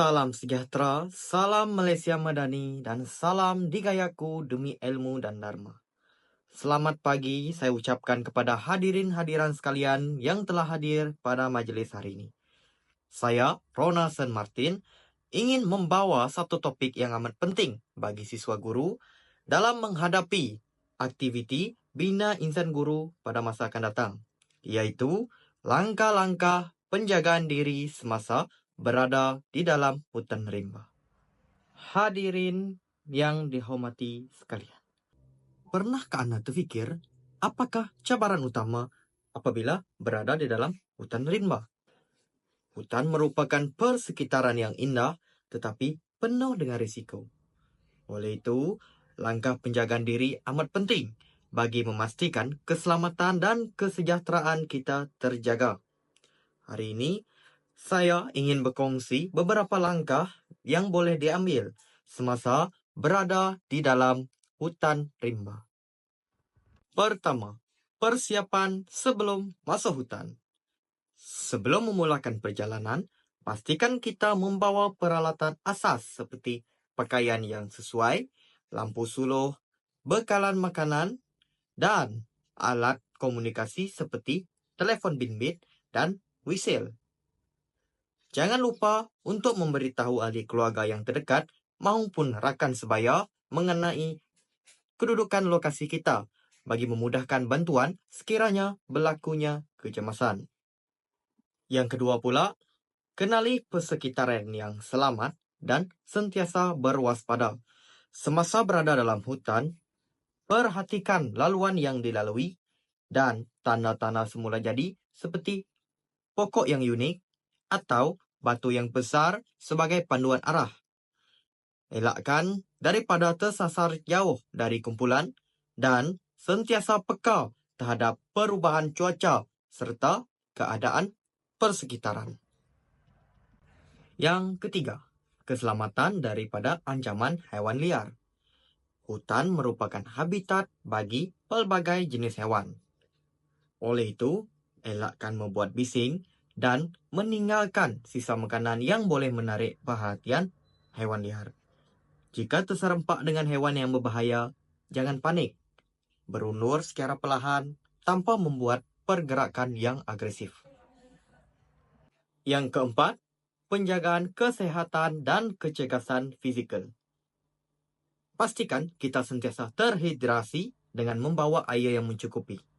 Salam sejahtera, salam Malaysia Madani dan salam digayaku demi ilmu dan dharma. Selamat pagi saya ucapkan kepada hadirin hadiran sekalian yang telah hadir pada majlis hari ini. Saya, Rona Sen Martin, ingin membawa satu topik yang amat penting bagi siswa guru dalam menghadapi aktiviti Bina Insan Guru pada masa akan datang, iaitu langkah-langkah penjagaan diri semasa berada di dalam hutan rimba. Hadirin yang dihormati sekalian. Pernahkah Anda terfikir apakah cabaran utama apabila berada di dalam hutan rimba? Hutan merupakan persekitaran yang indah tetapi penuh dengan risiko. Oleh itu, langkah penjagaan diri amat penting bagi memastikan keselamatan dan kesejahteraan kita terjaga. Hari ini, saya ingin berkongsi beberapa langkah yang boleh diambil semasa berada di dalam hutan rimba. Pertama, persiapan sebelum masuk hutan. Sebelum memulakan perjalanan, pastikan kita membawa peralatan asas seperti pakaian yang sesuai, lampu suluh, bekalan makanan dan alat komunikasi seperti telefon bimbit dan whistle. Jangan lupa untuk memberitahu ahli keluarga yang terdekat maupun rakan sebaya mengenai kedudukan lokasi kita bagi memudahkan bantuan sekiranya berlakunya kecemasan. Yang kedua pula, kenali persekitaran yang selamat dan sentiasa berwaspada. Semasa berada dalam hutan, perhatikan laluan yang dilalui dan tanda-tanda semula jadi seperti pokok yang unik, atau batu yang besar sebagai panduan arah. Elakkan daripada tersasar jauh dari kumpulan dan sentiasa peka terhadap perubahan cuaca serta keadaan persekitaran. Yang ketiga, keselamatan daripada ancaman haiwan liar. Hutan merupakan habitat bagi pelbagai jenis hewan. Oleh itu, elakkan membuat bising dan meninggalkan sisa makanan yang boleh menarik perhatian haiwan liar. Jika terserempak dengan hewan yang berbahaya, jangan panik. Berundur secara perlahan tanpa membuat pergerakan yang agresif. Yang keempat, penjagaan kesehatan dan kecergasan fizikal. Pastikan kita sentiasa terhidrasi dengan membawa air yang mencukupi.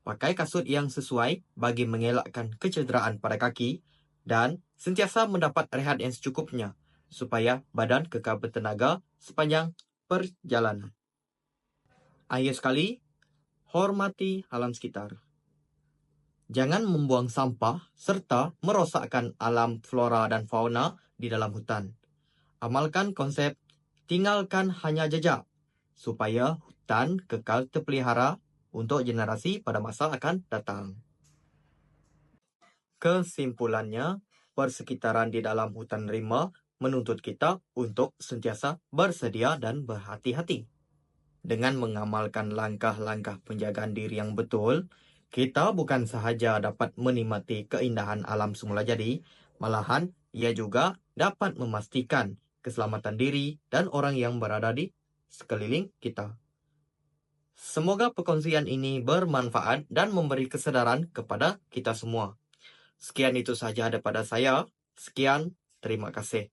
Pakai kasut yang sesuai bagi mengelakkan kecederaan pada kaki dan sentiasa mendapat rehat yang secukupnya supaya badan kekal bertenaga sepanjang perjalanan. Akhir sekali, hormati alam sekitar. Jangan membuang sampah serta merosakkan alam flora dan fauna di dalam hutan. Amalkan konsep tinggalkan hanya jejak supaya hutan kekal terpelihara untuk generasi pada masa akan datang. Kesimpulannya, persekitaran di dalam hutan rimba menuntut kita untuk sentiasa bersedia dan berhati-hati. Dengan mengamalkan langkah-langkah penjagaan diri yang betul, kita bukan sahaja dapat menikmati keindahan alam semula jadi, malahan ia juga dapat memastikan keselamatan diri dan orang yang berada di sekeliling kita. Semoga perkongsian ini bermanfaat dan memberi kesedaran kepada kita semua. Sekian itu sahaja daripada saya. Sekian, terima kasih.